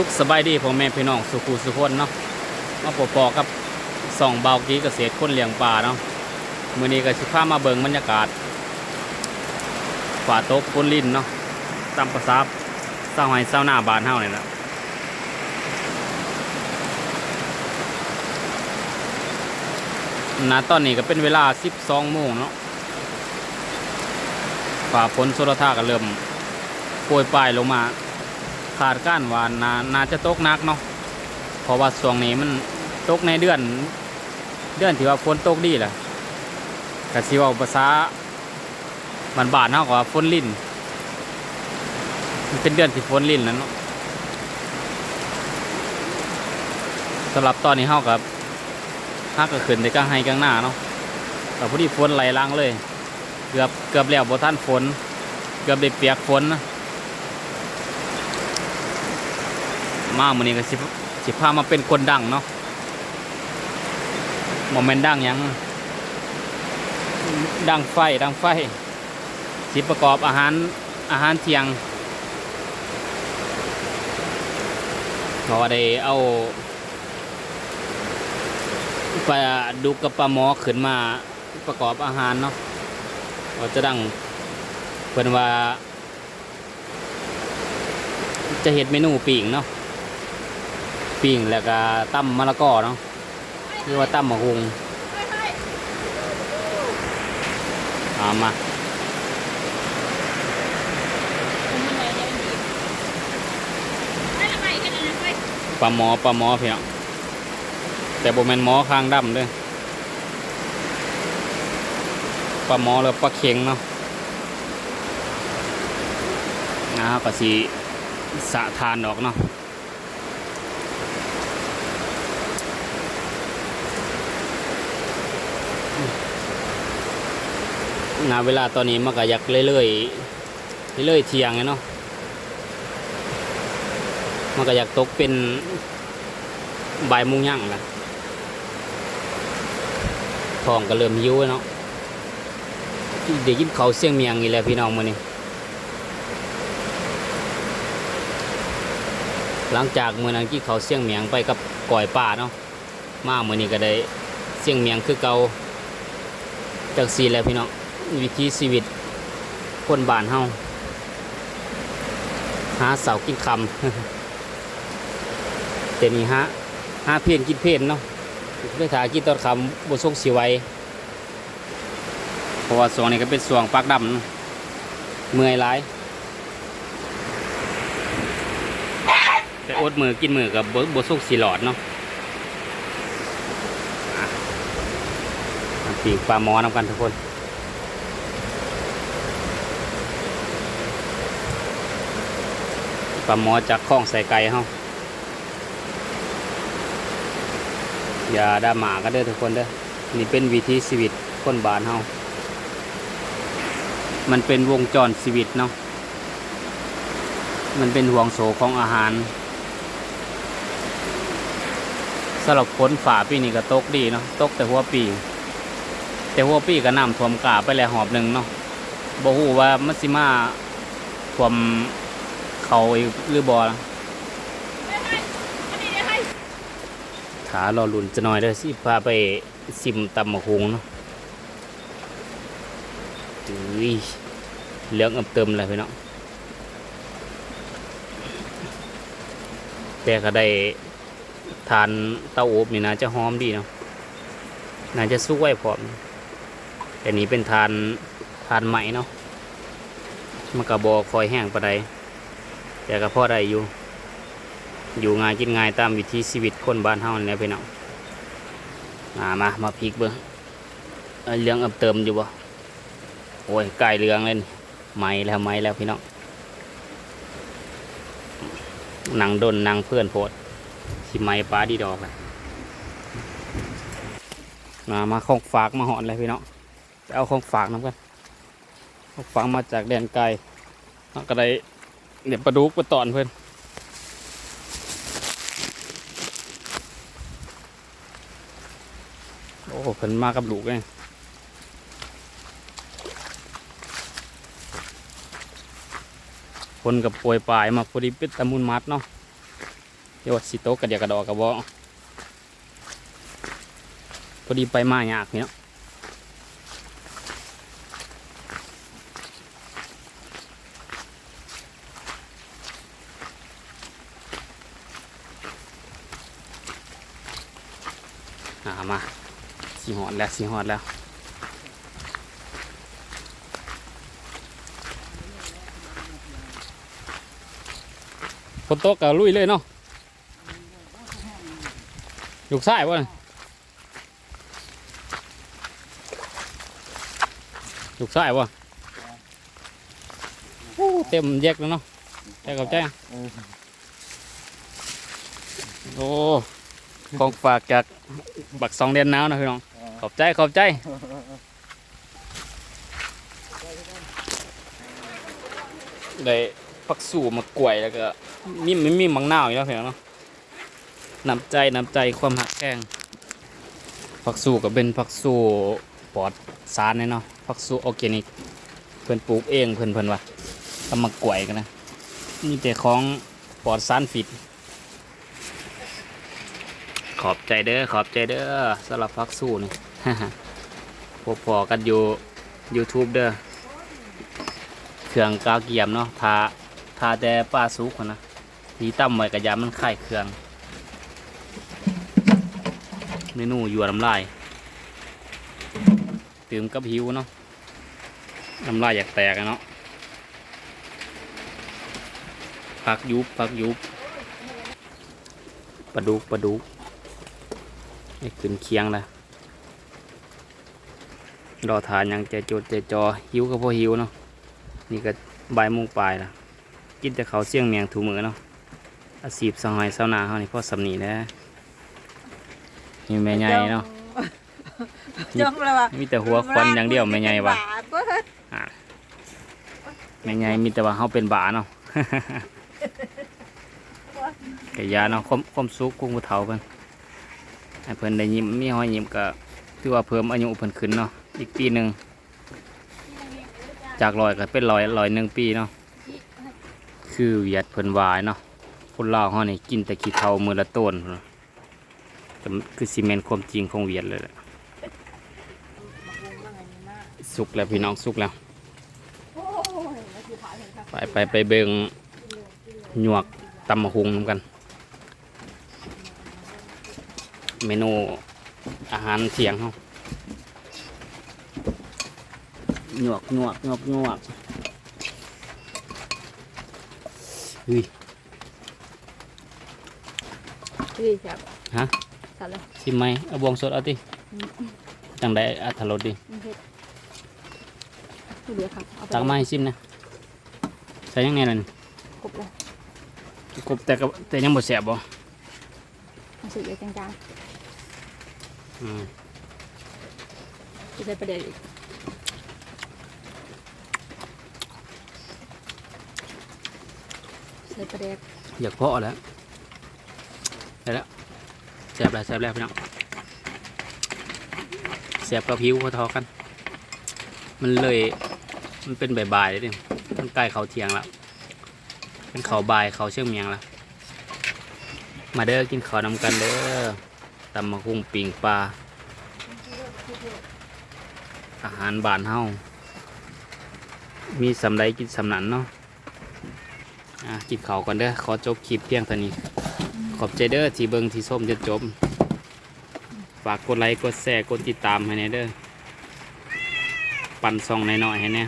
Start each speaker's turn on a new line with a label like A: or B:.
A: สุขสบายดีพ่อแม่พี่น้องสุขุสุขคนเนาะมาปอปอกับสองเบากีเกษตรคนเลี้ยงปลาเนาะมื้อนี้ก็สิพามาเบิ่งบรรยากาศฝ่าโตกฝนลิ้นเนาะตามภาษาเศร้าไห้เศร้าหน้าบานเฮาเนี่แหละตอนนี้ก็เป็นเวลา 12โมงเนาะฝ่าฝนโซลท่าก็เริ่มโปรยปลายลงมา ขาดก้านว่านานาจะตกนักเนาะเพราะว่าช่วงนี้มันตกในเดือน เดือนที่ว่าฝนตกดีแหละกะสิว่าภาษาบ้านบานๆเฮาก็ว่าฝนลิ่นมันเป็นเดือนที่ฝนลิ่นแล้วเนาะสำหรับตอนนี้เฮากับฮักก็ขึ้นในกลางไฮกลางหน้าเนาะแต่พอดีฝนไหลหลังเลย เกือบเกือบแล้วบ่ทันฝน เกือบได้เปียกฝนนะ มามือนี้ก็สิสิพามาเป็นคนดังเนาะโมเมนต์ดังยังดังไฟดังไฟ สิประกอบอาหารอาหารเที่ยงเพราะว่าได้เอาปลาดุกกับปลาหมอขึ้นมาประกอบอาหารเนาะว่าจะดังเพิ่นว่า จะเห็ดเมนูปีงเนาะ ปิ้งแล้วก็ตั้มมะละกอเนาะหรือว่าตั้มมะฮุงเอามาปลาหมอปลาหมอเพียงแต่บ่แมนหมอคางดำด้วยปลาหมอแล้วปลาเข็งเนาะนะครับก็สีสะทานออกเนาะ ณเวลาตอนนี้มันก็ยากเรื่อยๆเรื่อยๆเทียงไงเนาะมันก็อยากตกเป็นใบมุงย่างละทองก็เริ่มหิวแล้วเนาะเดี๋ยวกินเขาเสียงเมียงนี่แหละพี่น้องมือนี้หลังจากมื้อนั้นกินเขาเสียงเมียงไปกับก่อยป่าเนาะมามื้อนี้ก็ได้เสียงเมียงคือเกาจักสีแล้วพี่น้อง วิถีชีวิต คนบ้านเฮาหาเสากินคำแต่นี่ฮะหาเพียนกินเพียนเนาะไปถากินตอนคำบนทรงสีไวเพราะว่าสวงนี้ก็เป็นสวงปักดำเมื่อยร้ายแต่อดมือกินมือกับบทรงสีหลอดเนาะปีกปลาหมอนำกันทุกคน ปลาหมอจากคลองใส่ไก่เฮาอย่าด่าหมากันเด้อทุกคนเด้อนี่เป็นวิถีชีวิตคนบ้านเฮามันเป็นวงจรชีวิตเนาะมันเป็นห่วงโสของอาหารสำหรับฝนฝ่าปีนี้ก็ตกดีเนาะตกแต่หัวปี แต่หัวปีก็น้ำท่วมกาไปแล้วหอบหนึ่งเนาะบ่ฮู้ว่ามันสิมาท่วม เขาอีกหรือบอขารอลุ่นจะหน่อยเด้อสิพาไปซิมตำมะฮุงเนาะอุ้ยเหลืองอับเติมเลยพี่น้องแต่ก็ได้ทานเต้าอบนี่นะจะหอมดีเนาะน่าจะสุกไว้พร้อมแต่นี้เป็นทานทานใหม่เนาะมันกระบอกคอยแห้งปะได แต่ก็พอได้อยู่ อยู่ง่ายกินง่ายตามวิถีชีวิตคนบ้านเฮานี่แหละพี่น้องมามามาพริกเบิ่งเอ้ยเหลืองอับเติมอยู่บ่โอ้ยไก่เหลืองเลยนี่ไหม้แล้วไหม้แล้วพี่น้องนังดนนังเพื่อนโพดสิไหม้ปลาดีดอกเลยมามาของฝากมาหอนเลยพี่น้องไปเอาของฝากน้ำกันของฝากมาจากแดนไกลเราก็ได้ เดี๋ยวปลาดุกปลาตอนเพื่อนโอ้เพิ่นมากับลูกเลยคนกับป่วยปลายมาพอดีป็ดตะมุนมัดเนาะเดี๋ยวว่าสิโตะกระเดียกระดอกกระบอกพอดีไปมายากนี่เนา อ่ามาสีหอดแล้วสีหอดแล้วฝนตกก็ลุยเลยเนาะลูกชายบ่น่ะลูกชายบ่เต็มแยกแล้วเนาะใจกับใจโอ้ ของฝากจากบักสองเดือนหนาวนะพี่น้อง ขอบใจขอบใจ ได้ผักสู่มากล้วยแล้วก็มีมีมีมังนาวอยู่แล้วเพียงเนาะน้ำใจน้ำใจความหักแข้งผักสู่ก็เป็นผักสู่ปลอดสารเนี่ยเนาะผักสู่ออร์แกนิก เพิ่นปลูกเองเพิ่นเพิ่นว่าทำมากล้วยกันนะมีแต่ของปลอดสารฟิต ขอบใจเด้อขอบใจเด้อสำหรับผักสู่นี่พบพอกันอยู่ YouTube เด้อเครื่องกาวเกียมเนาะทาทาแต่ป้าซุกนนะทีตั้มไว้กระยามันไข่เครื่องเมนูยัวน้ำลายตื่มกับหิวเนาะน้ำลายอยากแตกเนาะพักยุบพักยุบปลาดุกปลาดุก ไอ้ขึ้นเคียงละรอทานยังใจจดใจจอหิวก็พอหิวเนาะนี่ก็บ่ายโมงปลายละกินแต่เขาวเสี่ยงเมียงถูมือเนาะอาชีพสหายสาวนาเขานี่พ่อสำนีแหล้วนี่แม่ใหญ่เนาะ
B: จงเลยว่ะ
A: มีแต่หัวควันอย่างเดียวแม่ใหญ่ว่ะ
B: เบิด
A: แม่ใหญ่มีแต่ว่าเขาเป็นบาเนาะกะยาเนาะความความสุขกุ้งผู้เฒ่าเพิ่น ให้เพิ่นได้ยิ้มมีหอยยิ้มก็ถือว่าเพิ่มอายุเพิ่นขึ้นเนาะอีกปีหนึ่งจากร้อยก็เป็นร้อยร้อยหนึ่งปีเนาะคือเวียดเพิ่นวายเนาะคนลาวเฮานี่กินแต่ขี้เถ้ามือละต้นแต่คือซีเมนต์ความจริงของเวียดเลยแหละสุกแล้วพี่น้องสุกแล้วไปไปไปเบิงหยวกตำมะฮุงกัน เมนูอาหารเที่ยงเขาหยวกหยวกหยวกหยวกเฮ้ย
B: ดีครับ
A: ฮะ
B: สัตว์เลย
A: ชิมไหมเอาบวงสดเอาติจังได้อัธรสดี
B: มันเผ็ดผู้เดียวครับเอาไป
A: ตักมาให้ชิมนะใส่ยังไงล่ะนี่
B: กบเลย
A: กบแต่ก็แต่ยังบ่แสบบ่
B: เอาสุกเลยจาง
A: อืม
B: ๆจะใส่ประเดี๋ยวอีกใส่ประเดี๋ยว
A: อยากเพาะแล้วได้แล้วแสบแล้วแสบแล้วพี่น้องแสบกับผิวพอทอกัน มันเลย มันเป็นบ่ายๆเลยดิมันใกล้เขาเทียงแล้วเป็นเขาบ่ายเขาเชื่องเมียงแล้ว มาเด้อกินข้าวนำกันเด้อตำมะคุ้งปิงปลาอาหารบานเฮามีสำไรกินสำนันเนาะอะกินข้าวก่อนเด้อขอจบคลิปเพียงเท่านี้ ขอบใจเด้อที่เบิงที่ส้มจนจบฝากกดไลค์กดแชร์กดติดตามให้แน่เด้อปั่นซองหน่อยๆให้แน่